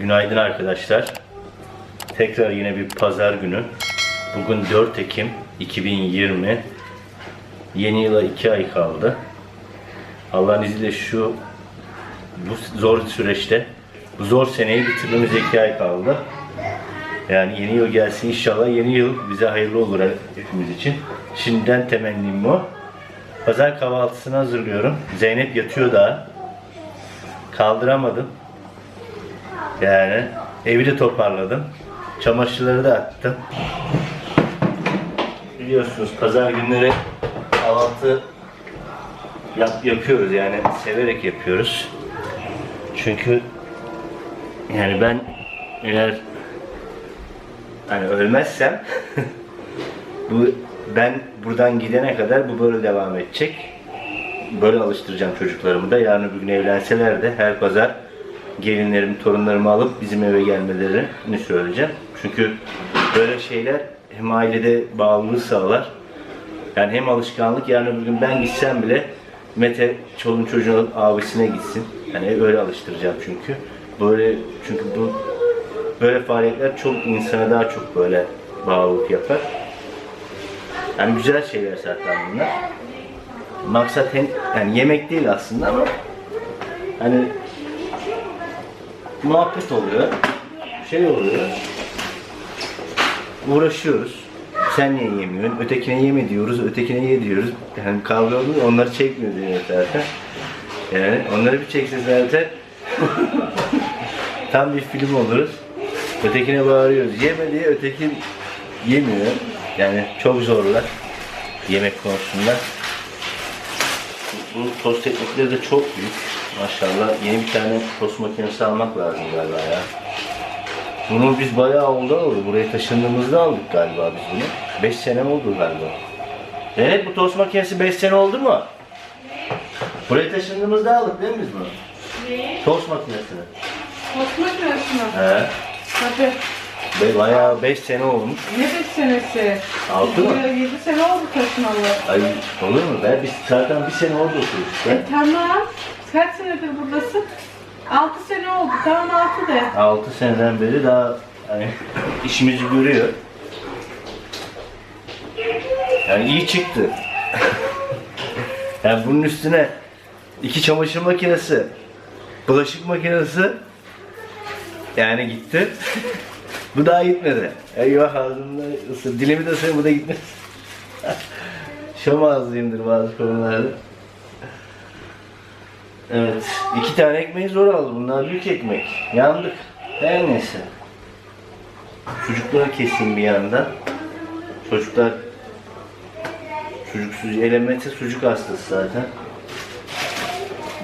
Günaydın arkadaşlar. Tekrar yine bir pazar günü. Bugün 4 Ekim 2020. Yeni yıla 2 ay kaldı. Allah'ın izniyle şu bu zor süreçte bu zor seneyi bitirmemize 2 ay kaldı. Yani yeni yıl gelsin inşallah yeni yıl bize hayırlı olur hepimiz için. Şimdiden temennim bu. Pazar kahvaltısını hazırlıyorum. Zeynep yatıyor daha. Kaldıramadım. Yani evi de toparladım. Çamaşırları da attım. Biliyorsunuz pazar günleri kahvaltı yap, yapıyoruz yani severek yapıyoruz. Çünkü yani ben eğer hani ölmezsem bu ben buradan gidene kadar bu böyle devam edecek. Böyle alıştıracağım çocuklarımı da. Yarın öbür gün evlenseler de her pazar gelinlerimi, torunlarımı alıp bizim eve gelmelerini söyleyeceğim. Çünkü böyle şeyler hem ailede bağlılığı sağlar. Yani hem alışkanlık yarın öbür gün ben gitsem bile Mete çoluğun çocuğun abisine gitsin. Yani öyle alıştıracağım çünkü. Böyle çünkü bu böyle faaliyetler çok insana daha çok böyle bağlılık yapar. Yani güzel şeyler zaten bunlar. Maksat yani yemek değil aslında ama hani muhabbet oluyor. Şey oluyor. Uğraşıyoruz. Sen niye yemiyorsun? Ötekine yeme diyoruz, ötekine ye diyoruz. Yani kavga oluyor, onları çekmiyor diyor zaten. Yani onları bir çekse zaten tam bir film oluruz. Ötekine bağırıyoruz. Yeme diye öteki yemiyor. Yani çok zorlar yemek konusunda. Bu, tost teknikleri de çok büyük. Maşallah yeni bir tane tost makinesi almak lazım galiba ya. Bunu biz bayağı oldu oldu. Buraya taşındığımızda aldık galiba biz bunu. 5 sene oldu galiba. Evet bu tost makinesi 5 sene oldu mu? Buraya taşındığımızda aldık değil mi biz bunu? Ne? Tost makinesini. Tost makinesi mi? He. Tabii. Be- Bayağı 5 sene olmuş. Ne beş senesi? Altı mı? Yedi- Yedi sene oldu taşınalı. Ay olur mu? Ben biz zaten bir sene oldu oturuyoruz. E tamam. Kaç senedir buradasın? Altı sene oldu. Tamam altı de. 6 seneden beri daha hani işimizi görüyor. Yani iyi çıktı. yani bunun üstüne iki çamaşır makinesi, bulaşık makinesi yani gitti. bu daha gitmedi. Eyvah ağzımda ısır. Dilimi de ısır bu da gitmez. Şom ağzıyımdır bazı konularda. Evet. iki tane ekmeği zor aldı. Bunlar büyük ekmek. Yandık. Her neyse. Çocukları keseyim bir yandan. Çocuklar çocuksuz elemete sucuk hastası zaten.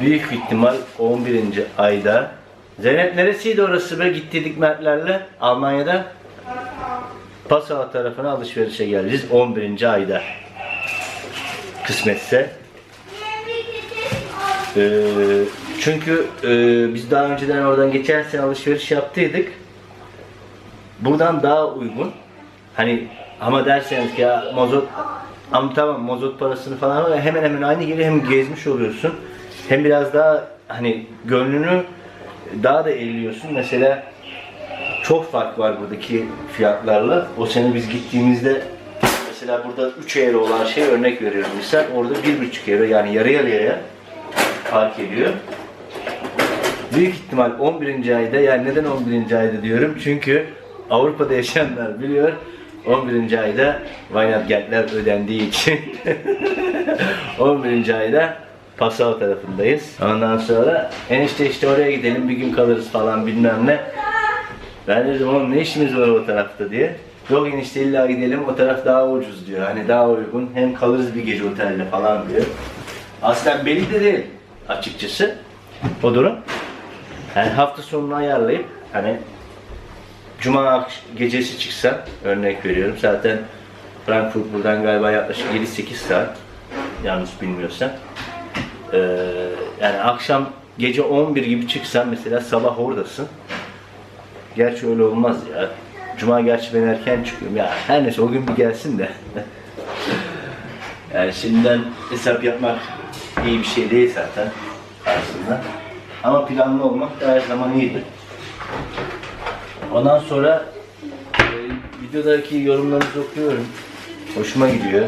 Büyük ihtimal 11. ayda. Zeynep neresiydi orası be gittiydik Mertlerle Almanya'da? Passau tarafına alışverişe geleceğiz 11. ayda. Kısmetse. Ee, çünkü e, biz daha önceden oradan geçen sene alışveriş yaptıydık. Buradan daha uygun. Hani ama derseniz ki ya mazot ama tamam mazot parasını falan hemen hemen aynı geliyor hem gezmiş oluyorsun hem biraz daha hani gönlünü daha da elliyorsun. Mesela çok fark var buradaki fiyatlarla. O sene biz gittiğimizde mesela burada 3 euro olan şey örnek veriyorum misal orada 1,5 euro yani yarı yarıya fark ediyor. Büyük ihtimal 11. ayda yani neden 11. ayda diyorum çünkü Avrupa'da yaşayanlar biliyor 11. ayda Weihnachtgeltler ödendiği için 11. ayda Passau tarafındayız. Ondan sonra enişte işte oraya gidelim bir gün kalırız falan bilmem ne. Ben dedim oğlum ne işimiz var o tarafta diye. Yok enişte illa gidelim o taraf daha ucuz diyor. Hani daha uygun hem kalırız bir gece otelde falan diyor. Aslen belli de değil açıkçası o durum. Yani hafta sonunu ayarlayıp hani Cuma gecesi çıksa örnek veriyorum zaten Frankfurt buradan galiba yaklaşık 7-8 saat yanlış bilmiyorsam. Ee, yani akşam gece 11 gibi çıksan mesela sabah oradasın. Gerçi öyle olmaz ya. Cuma gerçi ben erken çıkıyorum ya. Her neyse o gün bir gelsin de. yani şimdiden hesap yapmak iyi bir şey değil zaten aslında. Ama planlı olmak her zaman iyidir. Ondan sonra e, videodaki yorumlarınızı okuyorum. Hoşuma gidiyor.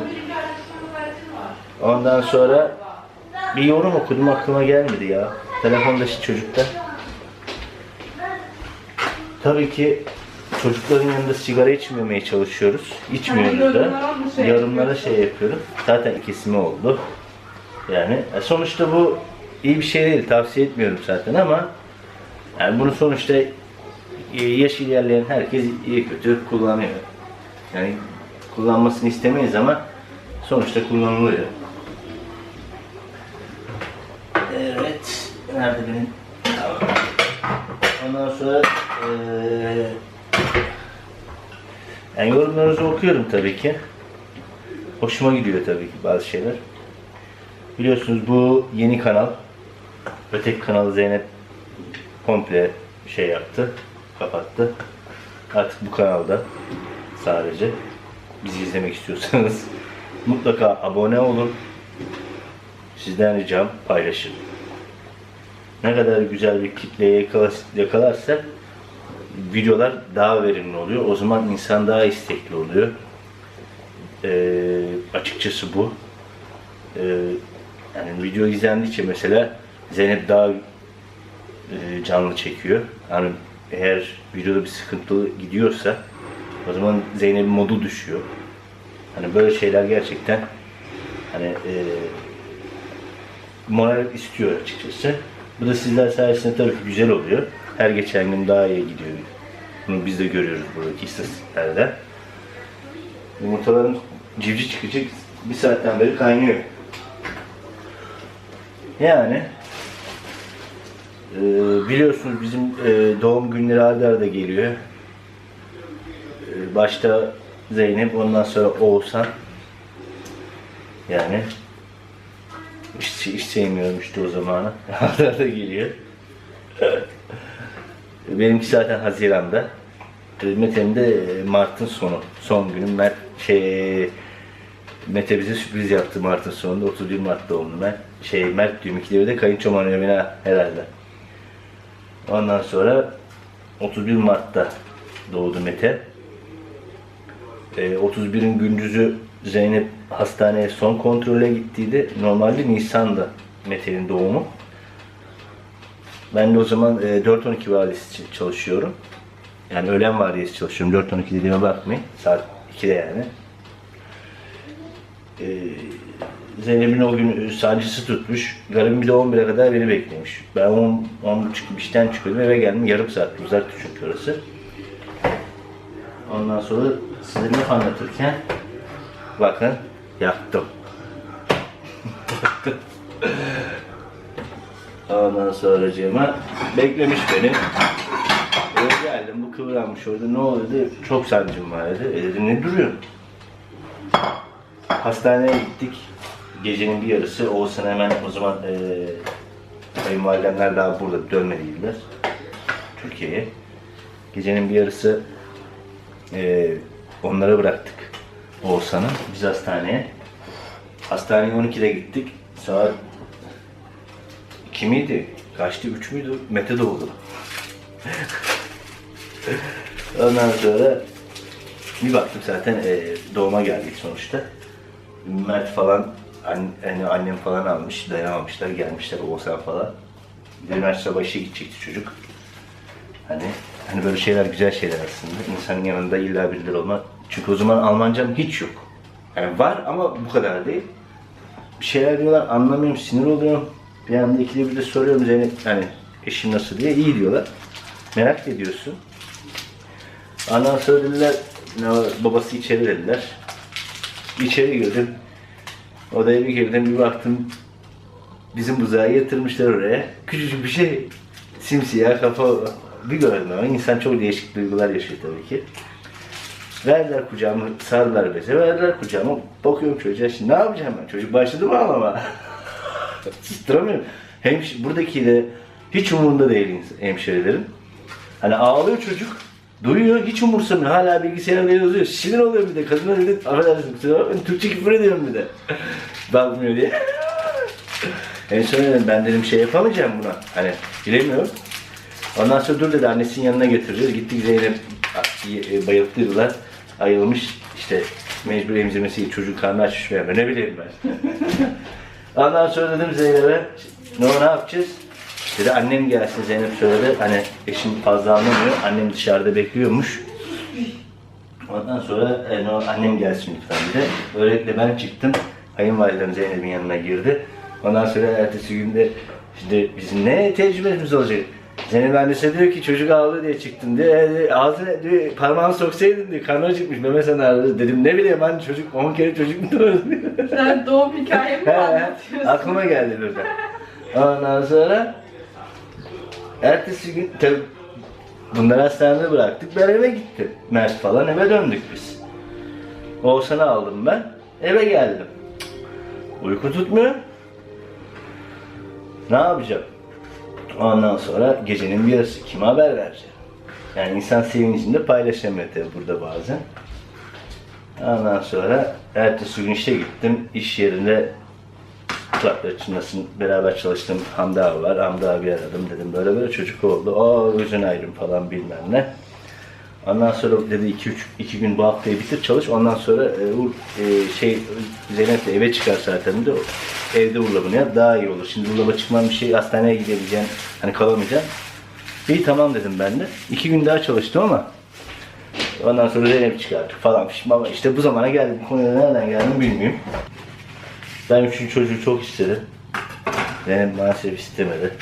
Ondan sonra bir yorum okudum aklıma gelmedi ya. Telefondaki çocukta. Tabii ki çocukların yanında sigara içmemeye çalışıyoruz. İçmiyoruz da. yorumlara şey şey yapıyorum. Zaten kesimi oldu. Yani e, sonuçta bu iyi bir şey değil. Tavsiye etmiyorum zaten ama yani bunu sonuçta e, yaş ilerleyen herkes iyi kötü kullanıyor. Yani kullanmasını istemeyiz ama sonuçta kullanılıyor. Evet. Nerede? Ondan sonra eee yani yorumlarınızı okuyorum tabii ki. Hoşuma gidiyor tabii ki bazı şeyler. Biliyorsunuz bu yeni kanal. Öteki kanalı Zeynep komple şey yaptı, kapattı. Artık bu kanalda sadece bizi izlemek istiyorsanız mutlaka abone olun. Sizden ricam paylaşın. Ne kadar güzel bir kitleye yakala- yakalarsak videolar daha verimli oluyor. O zaman insan daha istekli oluyor. Ee, açıkçası bu. Ee, yani video izlendikçe mesela Zeynep daha e, canlı çekiyor. Yani eğer videoda bir sıkıntı gidiyorsa o zaman Zeynep'in modu düşüyor. Hani böyle şeyler gerçekten hani e, moral istiyor açıkçası. Bu da sizler sayesinde tabii güzel oluyor. Her geçen gün daha iyi gidiyor. Bunu biz de görüyoruz buradaki istatistiklerde. Yumurtaların civciv çıkacak bir saatten beri kaynıyor. Yani e, biliyorsunuz bizim e, doğum günleri arda arda geliyor. E, başta Zeynep ondan sonra Oğuzhan. Yani hiç, hiç sevmiyorum işte o zamanı. Arda geliyor. Benimki zaten Haziran'da. Mete'nin de e, Mart'ın sonu. Son günü Mert şey Mete bize sürpriz yaptı Mart'ın sonunda. 31 Mart doğumlu ben. Şey Mert diyorum ikileri de kayınçom ha, herhalde. Ondan sonra 31 Mart'ta doğdu Mete. E, 31'in gündüzü Zeynep hastaneye son kontrole gittiydi. Normalde Nisan'da Mete'nin doğumu. Ben de o zaman e, 4-12 vardiyası ç- çalışıyorum. Yani öğlen vardiyası çalışıyorum. 4-12 dediğime bakmayın. Saat 2'de yani. Ee, Zeynep'in o gün sancısı tutmuş. Garibim bir de 11'e kadar beni beklemiş. Ben 10, 10 çıkıp işten çıkıyordum eve geldim. Yarım saat uzaktı çünkü orası. Ondan sonra size laf anlatırken bakın yaktım. Ondan sonracığıma beklemiş beni. Eve geldim bu kıvranmış orada ne oldu dedi. Çok sancım var dedi. E dedim ne duruyorsun? Hastaneye gittik. Gecenin bir yarısı Oğuzhan hemen o zaman e, kayınvalidemler daha burada dönmediydiler. Türkiye'ye. Gecenin bir yarısı e, onlara bıraktık Oğuzhan'ı. Biz hastaneye. Hastaneye 12'de gittik. Saat 2 miydi? Kaçtı? 3 müydü? Mete doğdu. Ondan sonra bir baktım zaten e, doğuma geldik sonuçta. Mert falan, an, hani annem falan almış, dayanamamışlar, gelmişler Oğuzhan falan. Üniversite başı gidecekti çocuk. Hani hani böyle şeyler güzel şeyler aslında. İnsanın yanında illa birileri olma. Çünkü o zaman Almancam hiç yok. Yani var ama bu kadar değil. Bir şeyler diyorlar anlamıyorum, sinir oluyorum. Bir anda ikide bir de soruyorum Zeynep hani eşim nasıl diye. iyi diyorlar. Merak ediyorsun. Ondan sonra dediler, babası içeri dediler. İçeri girdim. Odaya bir girdim, bir baktım. Bizim buzağı yatırmışlar oraya. Küçücük bir şey, simsiyah kafa. Bir gördüm ama insan çok değişik duygular yaşıyor tabii ki. Verdiler kucağıma, sardılar beze, verdiler kucağıma. Bakıyorum çocuğa, şimdi ne yapacağım ben? Çocuk başladı mı ağlama? Susturamıyorum. Hemş buradaki de hiç umurunda değil hemşirelerin. Hani ağlıyor çocuk. Duyuyor, hiç umursamıyor. Hala bilgisayarda yazıyor. Sinir oluyor bir de. Kadına dedi, affedersin kusura bakmayın, Türkçe küfür ediyorum bir de. Bakmıyor diye. en son dedim, ben dedim şey yapamayacağım buna. Hani bilemiyorum. Ondan sonra dur dedi annesinin yanına götürüyor. Gittik Zeynep e, bayılttırdılar. Ayılmış işte mecbur emzirmesi çocuk karnı açmış ben. Ne bileyim ben. Ondan sonra dedim Zeynep'e ne ne yapacağız? Dedi annem gelsin Zeynep söyledi. Hani eşim fazla anlamıyor. Annem dışarıda bekliyormuş. Ondan sonra e, no, annem gelsin lütfen dedi. Böylelikle ben çıktım. Kayınvalidem Zeynep'in yanına girdi. Ondan sonra ertesi günde şimdi bizim ne tecrübemiz olacak? Zeynep annesi diyor ki çocuk ağlıyor diye çıktım diyor. E, ağzına diyor, parmağını soksaydın diyor. Karnı acıkmış meme sana ağrıdı. Dedim ne bileyim hani çocuk 10 kere çocuk mu doğurdu diyor. Sen doğum hikayemi mi anlatıyorsun? aklıma geldi birden. Ondan sonra ertesi gün tabii bunları hastanede bıraktık. Ben eve gittim. Mert falan eve döndük biz. Oğuzhan'ı aldım ben. Eve geldim. Uyku tutmuyor. Ne yapacağım? Ondan sonra gecenin bir yarısı kime haber vereceğim? Yani insan sevincini de paylaşamıyor tabii burada bazen. Ondan sonra ertesi gün işe gittim. İş yerinde kulakları çınlasın beraber çalıştığım Hamdi abi var. Hamdi abi aradım dedim böyle böyle çocuk oldu. Aa gözün ayrım falan bilmem ne. Ondan sonra dedi 2 3 2 gün bu haftayı bitir çalış. Ondan sonra e, Uğur, e, şey Zeynep de eve çıkar zaten de evde Urla bunu yap daha iyi olur. Şimdi Urla'ya çıkmam bir şey hastaneye gidebileceğim. Hani kalamayacağım. İyi tamam dedim ben de. 2 gün daha çalıştım ama Ondan sonra Zeynep çıkarttık falan. Şimdi ama işte bu zamana geldim. Bu konuya nereden geldim bilmiyorum. Ben üçüncü çocuğu çok istedim. Zeynep maalesef istemedi.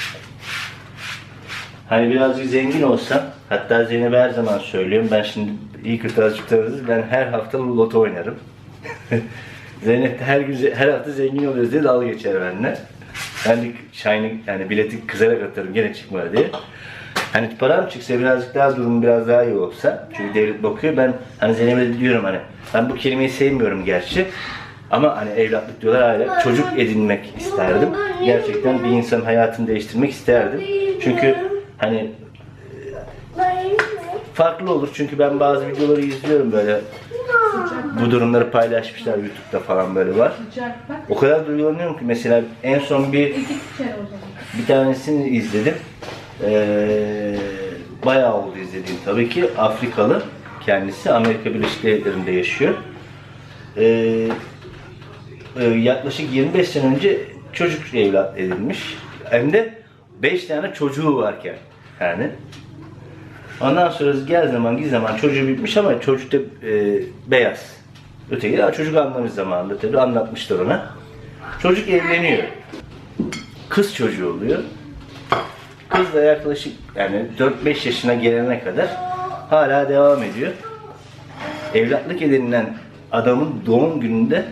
Hani birazcık zengin olsam, hatta Zeynep'e her zaman söylüyorum, ben şimdi iyi kötü azıcık tanırız, ben her hafta loto oynarım. Zeynep de her gün, her hafta zengin oluyoruz diye dalga geçer benimle. Ben de Shine'ı, yani bileti kızarak atarım gene çıkmadı diye. Hani param çıksa birazcık daha durum biraz daha iyi olsa, çünkü devlet bakıyor, ben hani Zeynep'e diyorum hani, ben bu kelimeyi sevmiyorum gerçi. Ama hani evlatlık diyorlar hala çocuk edinmek isterdim. Gerçekten bir insanın hayatını değiştirmek isterdim. Çünkü hani farklı olur çünkü ben bazı videoları izliyorum böyle bu durumları paylaşmışlar YouTube'da falan böyle var. O kadar duygulanıyorum ki mesela en son bir bir tanesini izledim. Ee, bayağı oldu izlediğim tabii ki. Afrikalı kendisi Amerika Birleşik Devletleri'nde yaşıyor. Ee, e, yaklaşık 25 sene önce çocuk evlat edilmiş. Hem de 5 tane çocuğu varken yani. Ondan sonra gel zaman git zaman çocuğu bitmiş ama çocuk da e, beyaz. Öteki de çocuk anlamış zamanında tabii anlatmışlar ona. Çocuk evleniyor. Kız çocuğu oluyor. Kız da yaklaşık yani 4-5 yaşına gelene kadar hala devam ediyor. Evlatlık edinilen adamın doğum gününde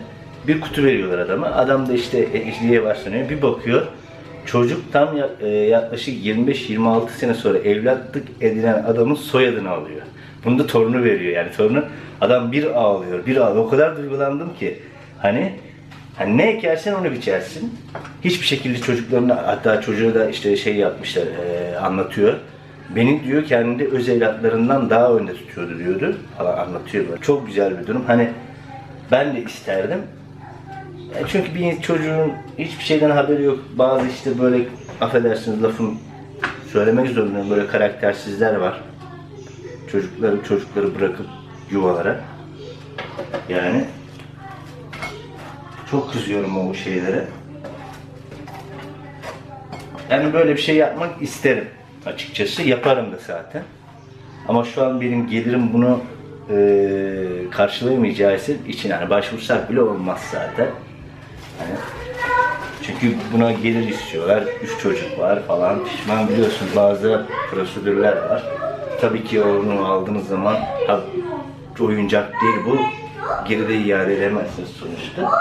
bir kutu veriyorlar adama. Adam da işte evliliğe başlanıyor. Bir bakıyor. Çocuk tam e, yaklaşık 25-26 sene sonra evlatlık edilen adamın soyadını alıyor. Bunu da torunu veriyor yani torunu. Adam bir ağlıyor, bir ağlıyor. O kadar duygulandım ki. Hani Hani ne ekersen onu biçersin. Hiçbir şekilde çocuklarına hatta çocuğu da işte şey yapmışlar e, anlatıyor. Beni diyor kendi öz evlatlarından daha önde tutuyordu diyordu. Falan anlatıyor böyle. Çok güzel bir durum. Hani ben de isterdim. E, çünkü bir çocuğun hiçbir şeyden haberi yok. Bazı işte böyle affedersiniz lafım söylemek zorundayım böyle karaktersizler var. Çocukları çocukları bırakıp yuvalara. Yani çok kızıyorum o şeylere. Yani böyle bir şey yapmak isterim açıkçası. Yaparım da zaten. Ama şu an benim gelirim bunu e, karşılayamayacağı için hani başvursak bile olmaz zaten. Hani, çünkü buna gelir istiyorlar. Üç çocuk var falan. Pişman biliyorsun bazı prosedürler var. Tabii ki onu aldığınız zaman ha, oyuncak değil bu. Geride iade edemezsiniz sonuçta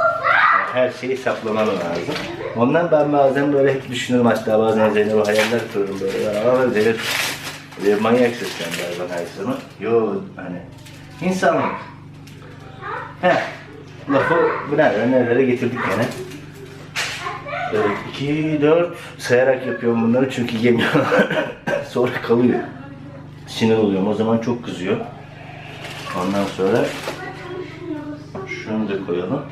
her şeyi hesaplaman lazım. Ondan ben bazen böyle hep düşünürüm hatta bazen Zeynep'e hayaller kururum böyle. Ama Zeynep böyle manyak seslendiler bana her zaman. Yo hani insanlık. Heh. Lafı nereden nerelere getirdik gene. Evet, 2, 4 sayarak yapıyorum bunları çünkü yemiyorlar. Sonra kalıyor. Sinir oluyorum. O zaman çok kızıyor. Ondan sonra şunu da koyalım.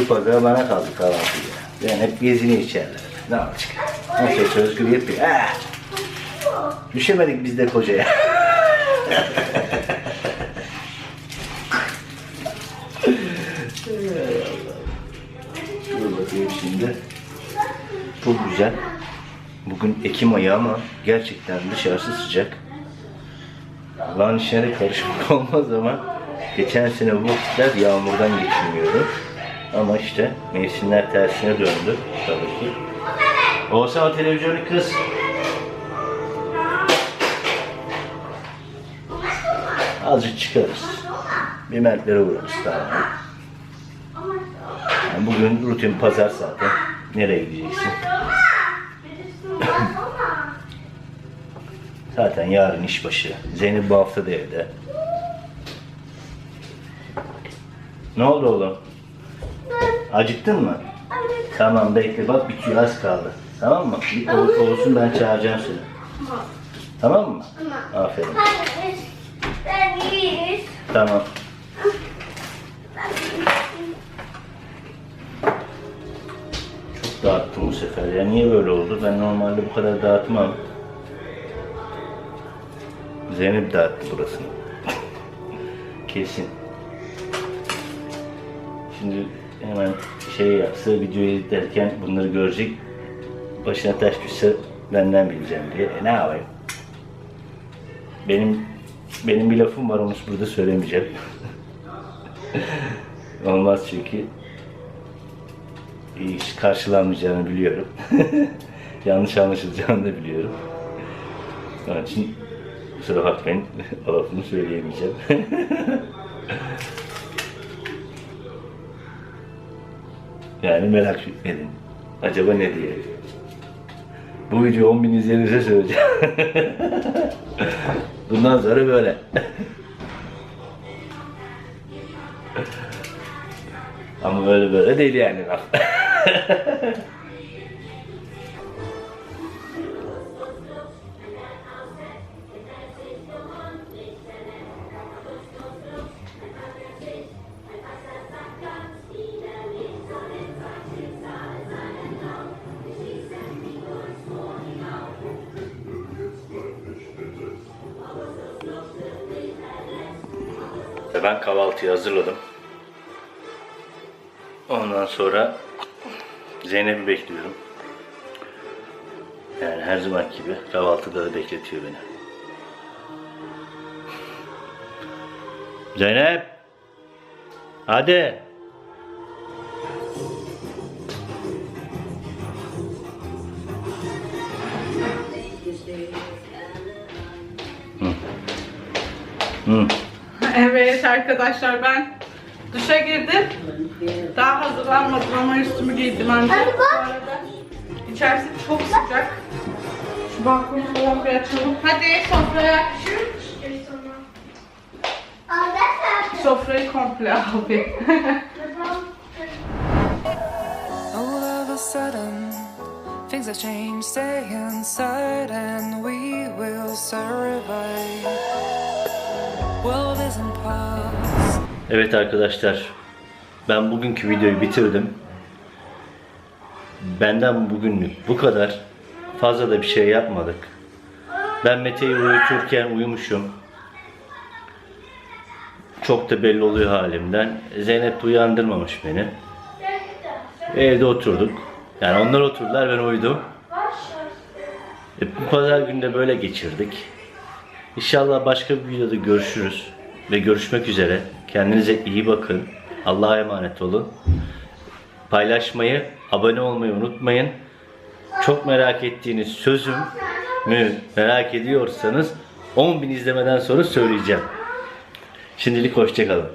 Bu pazar bana kaldı kahvaltıya. Yani hep gezini içerler. Ne yapacak? Neyse özgür yapıyor. Düşemedik biz de kocaya. Şimdi. Çok güzel. Bugün Ekim ayı ama gerçekten dışarısı sıcak. Allah'ın işine de karışmak olmaz ama geçen sene bu vakitler yağmurdan geçilmiyordu. Ama işte mevsimler tersine döndü tabii ki. Olsa o televizyonu kız. Azıcık çıkarız. Bir mertlere uğrarız tamam. Bugün rutin pazar zaten. Nereye gideceksin? Zaten yarın işbaşı. Zeynep bu hafta da evde. Ne oldu oğlum? Acıktın mı? Tamam bekle bak bitiyor az kaldı. Tamam mı? Bir ol- olsun ben çağıracağım seni. Tamam mı? Aferin. Tamam. Sefer ya. Niye böyle oldu? Ben normalde bu kadar dağıtmam. Zeynep dağıttı burasını. Kesin. Şimdi hemen şey yapsa, videoyu izlerken bunları görecek. Başına taş düşse benden bileceğim diye. E ne yapayım? Benim benim bir lafım var onu burada söylemeyeceğim. Olmaz çünkü iş karşılanmayacağını biliyorum. Yanlış anlaşılacağını da biliyorum. Onun için kusura bakmayın o lafımı söyleyemeyeceğim. yani merak edin. Acaba ne diye. Bu video 10 bin izlenirse söyleyeceğim. Bundan sonra böyle. Ama böyle böyle değil yani. Ben kahvaltıyı hazırladım. Ondan sonra Zeynep'i bekliyorum. Yani her zaman gibi kahvaltıda da bekletiyor beni. Zeynep! Hadi! Hı. Hı. Evet arkadaşlar ben duşa girdim. Daha hazırlanmadım ama üstümü giydim ancak. Hadi bak. Bu arada İçerisi çok sıcak. Şu balkonu falan bir açalım. Hadi sofraya. Sofrayı komple al bir. All of a sudden, things have changed. Stay inside and we will survive. World isn't past. Evet arkadaşlar, ben bugünkü videoyu bitirdim. Benden bugünlük bu kadar. Fazla da bir şey yapmadık. Ben Mete'yi uyuturken uyumuşum. Çok da belli oluyor halimden. Zeynep uyandırmamış beni. Evde oturduk. Yani onlar oturdular ben uyudum. E, bu pazar günü de böyle geçirdik. İnşallah başka bir videoda görüşürüz. Ve görüşmek üzere. Kendinize iyi bakın. Allah'a emanet olun. Paylaşmayı, abone olmayı unutmayın. Çok merak ettiğiniz sözüm mü merak ediyorsanız 10.000 izlemeden sonra söyleyeceğim. Şimdilik hoşçakalın.